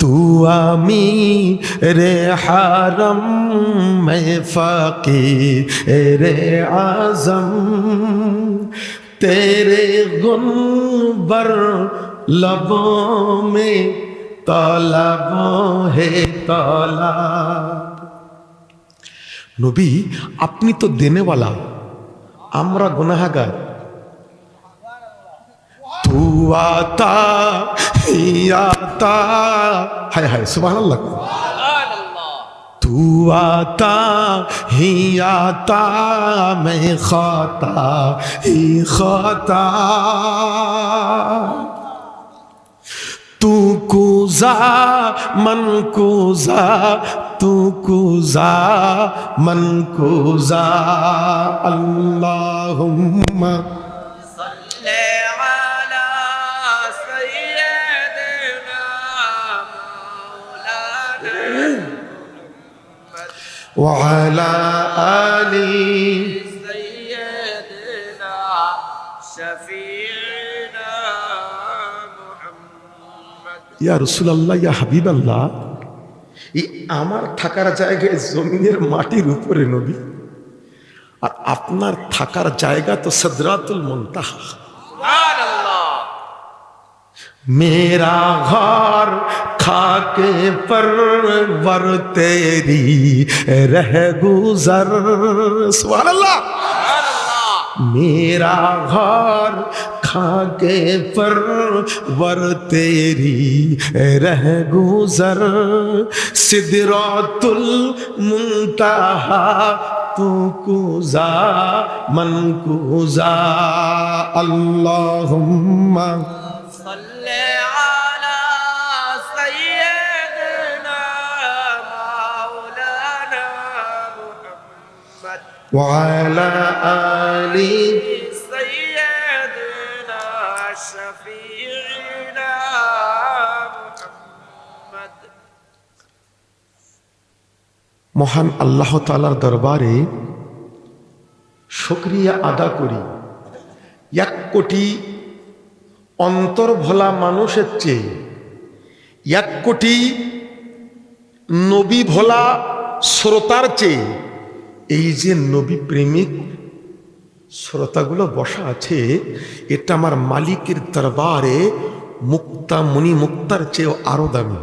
তু আমি রে হারম মে ফাকি রে আজম তেরে গুন বর লবো মে তলব হে তলা নবী আপনি তো দেনেওয়ালা আমরা গুনাহাগার তুয়াতা ইয়াতা হায় হায় সুবাহ আল্লাহ तू आता ही आता मैं खाता ही खाता तू कुजा मन कुजा तू कुजा मन कुजा अल्लाहुम्मा सल्ले अला सय्यद وعلى آل سيدنا شفيعنا محمد. يا رسول الله يا حبيب الله এই আমার থাকার জায়গায় জমিনের মাটির উপরে নবী। আর আপনার থাকার জায়গা তো সদরাতুল মুনতাহা। মেরা ঘর खाके पर वर तेरी रह गुजर। सुबह अल्लाह मेरा घर खाके पर वर तेरी रह गुजर। सिदरातुल मुंतहा, तू कुजा, मन कुजा। अल्लाहुम्मा। सल्ले وعلى آله سيدنا شفيعنا محمد মহান আল্লাহ তালার দরবারে শুক্রিয়া আদা করি এক কোটি অন্তর ভোলা মানুষের চেয়ে এক কোটি নবী ভোলা শ্রোতার চেয়ে এই যে নবী প্রেমিক শ্রোতাগুলো বসা আছে এটা আমার মালিকের দরবারে মুক্তা মুনি মুক্তার চেয়েও আরও দামি।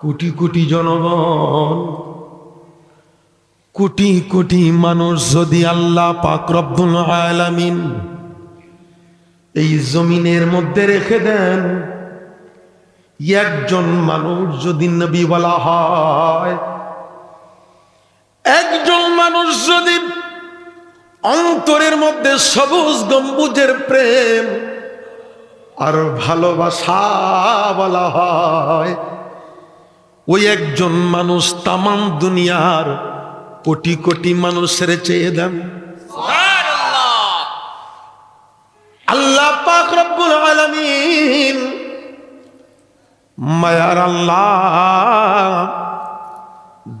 কোটি কোটি জনগণ কোটি কোটি মানুষ যদি আল্লাহ পাক রব্দুল আলামিন এই জমিনের মধ্যে রেখে দেন একজন মানুষ যদি নবীওয়ালা হয় একজন মানুষ যদি অন্তরের মধ্যে সবুজ গম্বুজের প্রেম আর ভালোবাসা বলা হয় ওই একজন মানুষ তামাম দুনিয়ার কোটি কোটি মানুষের চেয়ে দেন আল্লাহ পাক রব্বুল মায়ার আল্লাহ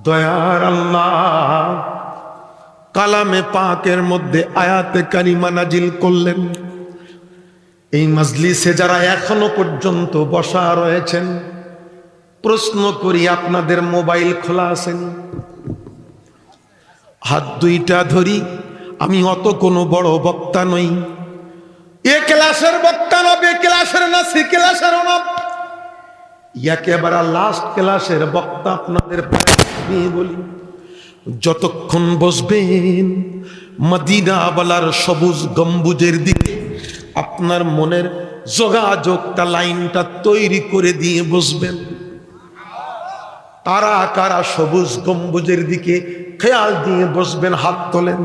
দয়ার আল্লাহ। কালামে পাকের মধ্যে আয়াতে কারিমা নাজিল করলেন। এই মজলিসে যারা এখনও পর্যন্ত বসা রয়েছেন, প্রশ্ন করি আপনাদের মোবাইল খোলা আছেন হাত দুইটা ধরি, আমি অত কোনো বড় বক্তা নই। এ ক্লাসের বক্তা না, বে ক্লাসের না, সি ক্লাসের না। একেবারে লাস্ট ক্লাসের বক্তা আপনাদের পায়ে নিয়ে বলি। যতক্ষণ বসবেন মদিনা বলার সবুজ গম্বুজের দিকে আপনার মনের যোগাযোগটা, লাইনটা তৈরি করে দিয়ে বসবেন। তারা কারা সবুজ গম্বুজের দিকে খেয়াল দিয়ে বসবেন, হাত তোলেন।